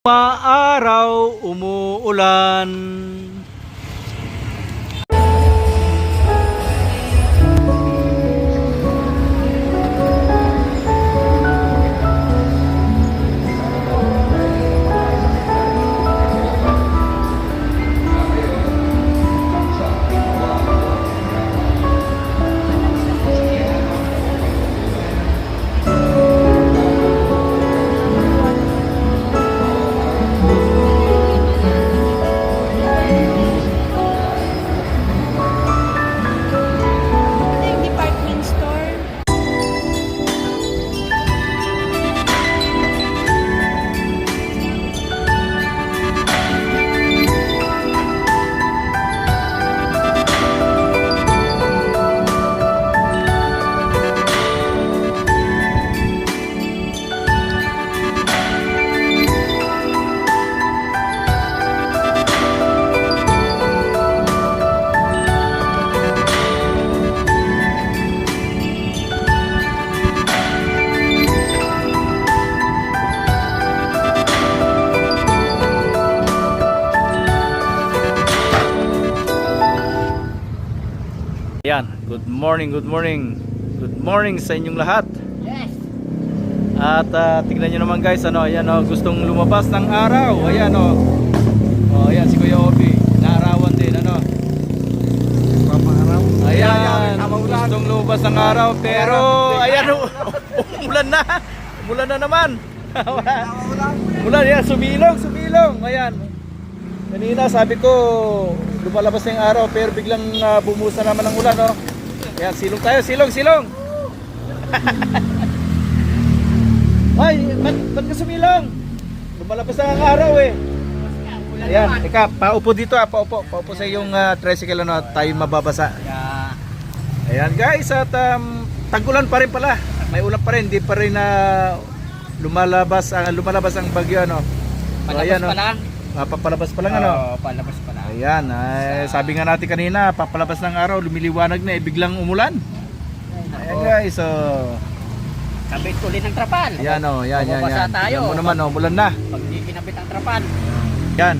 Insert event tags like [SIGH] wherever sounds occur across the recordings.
Maaraw, umuulan. Good morning, good morning. Good morning sa inyong lahat. Yes. At ah, tignan nyo naman guys, ano, ayan oh, gustong lumabas ng araw. Ayan oh. Oh, ayan si Kuya Obi, naarawan din ano. Paparaw. Ayan, gustong lumabas ng araw pero ayan oh, [LAUGHS] umulan na. Umulan na naman. [LAUGHS] Umulan yan, sumilong, sumilong. Ayan. Kanina sabi ko lumalabas na yung araw pero biglang uh, bumusa naman ng ulan, no? Ayan, silong tayo, silong, silong. [LAUGHS] Ay, ba't, ba't ka sumilong? Lumalabas na ang araw eh. Ayan, teka, paupo dito ah, paupo. Paupo sa yung uh, tricycle ano, tayo mababasa. Ayan guys, at um, tag-ulan pa rin pala. May ulan pa rin, hindi pa rin na lumalabas ang lumalabas ang bagyo ano. So, ayan, oh. pa lang. Ah, papalabas pa lang ano. Oo, palabas pa lang. Ayan, ay, sabi nga natin kanina, papalabas ng araw, lumiliwanag na, eh, biglang umulan. Ayan guys, so, Kabit ko ulit ng trapal. ayan o, yan, yan, Mababasa yan. tayo. Tignan mo naman o, umulan na. Pag di kinabit ang trapal. Yan,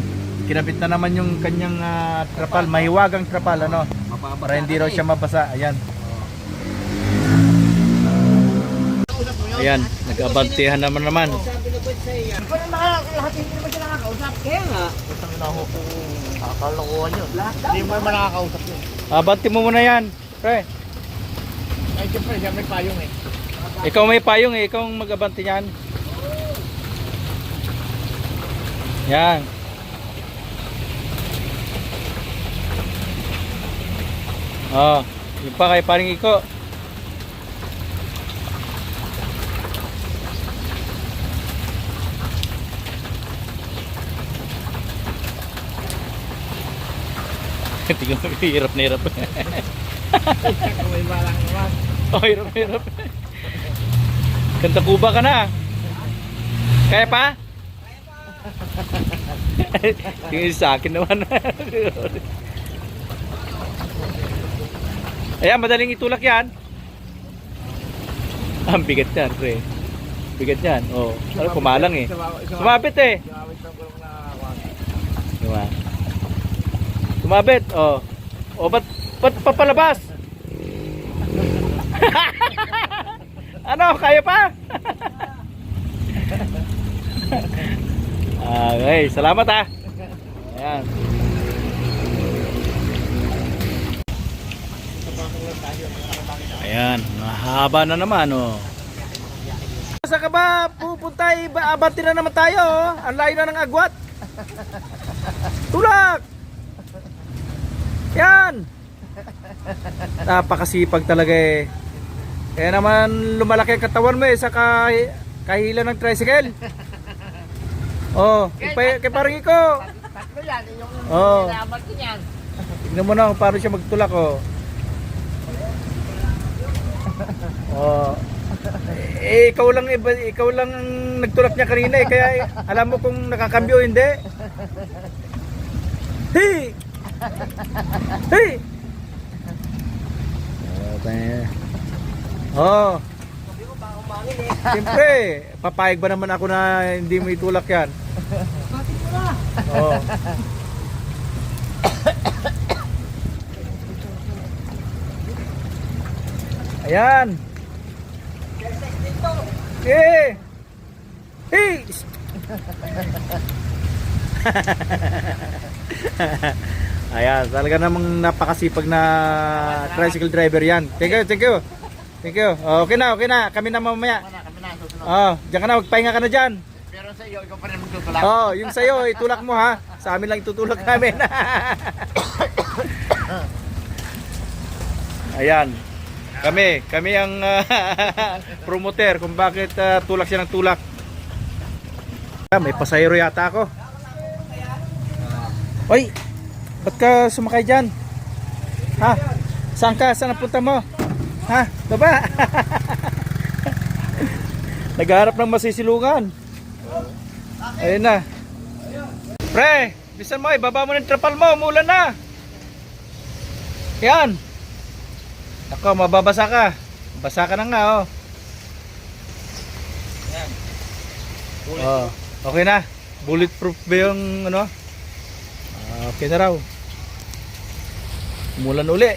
kinabit na naman yung kanyang ah, trapal, mahiwagang trapal, ano, para hindi raw siya eh. mabasa. Ayan. Ayan, nag-abantihan naman naman. Mga lahat hindi naman sila nakakausap. Kaya nga. Utang na ako kung kakalokohan yun. Hindi mo naman nakakausap yun. Abanti mo muna yan. Pre, Ay, siyempre, siya may payong eh. ikaw may payong eh, ikaw ang mag-abanti niyan. Yan. Oh, yung pa kay paring iko. Tingnan mo, hirap na hirap. May balang oh, hirap na hirap. Kanta kuba ka na. Kaya pa? [LAUGHS] yung isa sa akin naman. Ayan, madaling itulak yan. Ah, Ang bigat yan, pre. Bigat yan. Oh, ano, kumalang eh. Sumabit eh ng gulong na wag. Diba? Sumabit, oh. Oh, ba't, ba't papalabas? [LAUGHS] ano, kaya pa? [LAUGHS] okay, salamat ah. Ayan. Ayan, mahaba na naman oh. Sa ka ba pupunta? Iba- Abati na naman tayo oh. Ang layo na ng agwat. [LAUGHS] Tulak! Yan! Napakasipag talaga eh. Kaya naman lumalaki ang katawan mo eh sa kah- kahila ng tricycle. Oh, kay, kay parang iko. Tatlo yan. Yung Oo. nilaban ko yan. Tignan mo na kung paano siya magtulak oh. Oh. Eh, ikaw lang iba, ikaw lang ang nagtulak niya kanina eh kaya eh, alam mo kung nakakambyo hindi. Hey! [LAUGHS] Hey! Oh. Siyempre, papayag ba naman ako na hindi mo itulak yan? Oo. Ayan. Eh. Eh. [LAUGHS] [LAUGHS] Ayan, talaga namang napakasipag na tricycle driver yan. Thank you, thank you. Thank you. Oh, Okay na, okay na. Kami na mamaya. Kami na, susunod. Oh, diyan ka na, magpahinga ka na dyan. Pero sa iyo, ikaw pa rin magtutulak. Oh, yung sa'yo, itulak mo ha. Sa amin lang itutulak namin. [LAUGHS] Ayan. Kami, kami ang ah, [LAUGHS] promoter kung bakit ah, tulak siya ng tulak. Ah, may pasayro yata ako. Oy, ba't ka sumakay dyan? Ha? Saan ka? Saan ang punta mo? Ha? Baba? [LAUGHS] Naghaharap ng masisilungan. Ayun na. Pre, bisan mo, ibaba mo ng trapal mo, umulan na. Yan. Ako, mababasa ka. Basa ka na nga, oh. Yan. Oh, okay na. Bulletproof ba yung ano? Okay na raw. Umulan uli.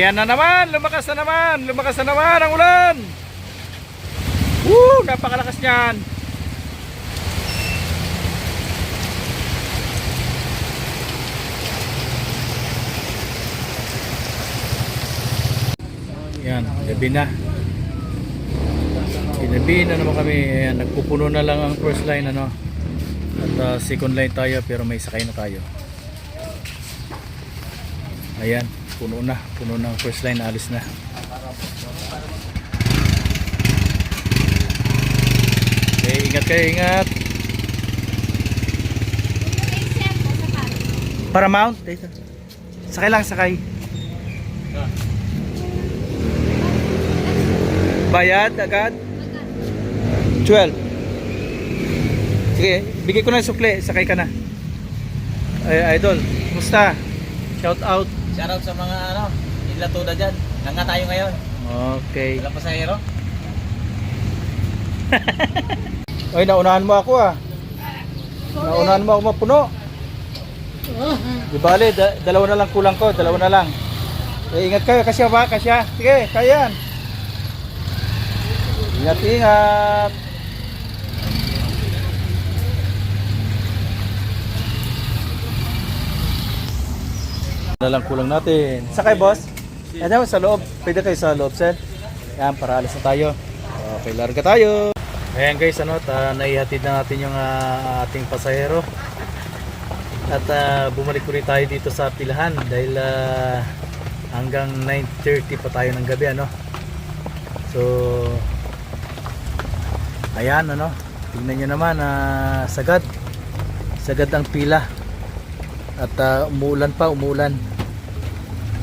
Yan na naman, lumakas na naman, lumakas na naman ang ulan. Woo, napakalakas niyan. Yan, gabi na. Gabi na naman kami. Ayan, nagpupuno na lang ang first line ano. At ah, second line tayo pero may sakay na tayo. Ayan, puno na. Puno ang first line, alis na. Okay, ingat kayo, ingat. Paramount, dito. Sakay lang, sakay. Bayad agad? 12. Sige, bigay ko na yung sukle, sakay ka na. Ay, idol, kumusta? Shout out. Shoutout sa mga ano, inlatuda dyan. Nanga tayo ngayon. Okay. Wala pa sa hero. [LAUGHS] Ay, naunahan mo ako ah. Naunahan mo ako mapuno. Di bale, da- dalawa na lang kulang ko, dalawa na lang. Eh, ingat kayo, kasya ba? Kasya? Sige, kaya yan. Ingat, ingat. Na lang kulang natin. Sakay, boss? Ano, sa loob. Pwede kayo sa loob, sir. Yan, para alis na tayo. Okay, larga tayo. Ayan guys, ano, ta, naihatid na natin yung ah, ating pasahero. At ah, bumalik ulit tayo dito sa pilahan dahil ah, hanggang 9.30 pa tayo ng gabi, ano. So, ayan, ano, tingnan nyo naman, ah, sagad. Sagad ang pila. At ah, umuulan pa, umuulan.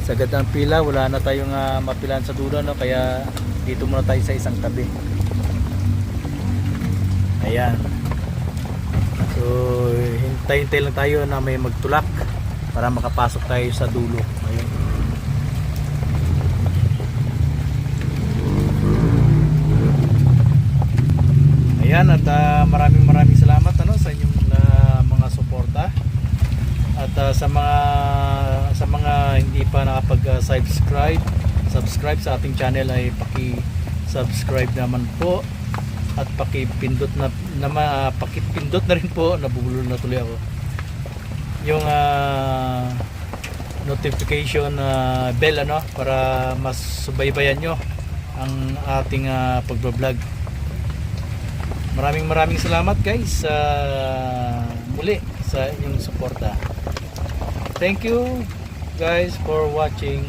Sagad ang pila, wala na tayong ah, mapilan sa dulo, no, kaya dito muna tayo sa isang tabi. Ayan. So, hintay-hintay lang tayo na may magtulak para makapasok tayo sa dulo. Ayun. Ayan at ah, maraming maraming salamat ano sa inyong ah, mga suporta. At ah, sa mga sa mga hindi pa nakapag-subscribe, subscribe sa ating channel ay paki-subscribe naman po. At pakipindot na, na ma- pakipindot na rin po. Nabubulol na tuloy ako. Yung ah, notification ah, bell ano para mas subaybayan nyo ang ating uh, pagbablog. Maraming maraming salamat guys sa muli sa inyong suporta. Thank you guys for watching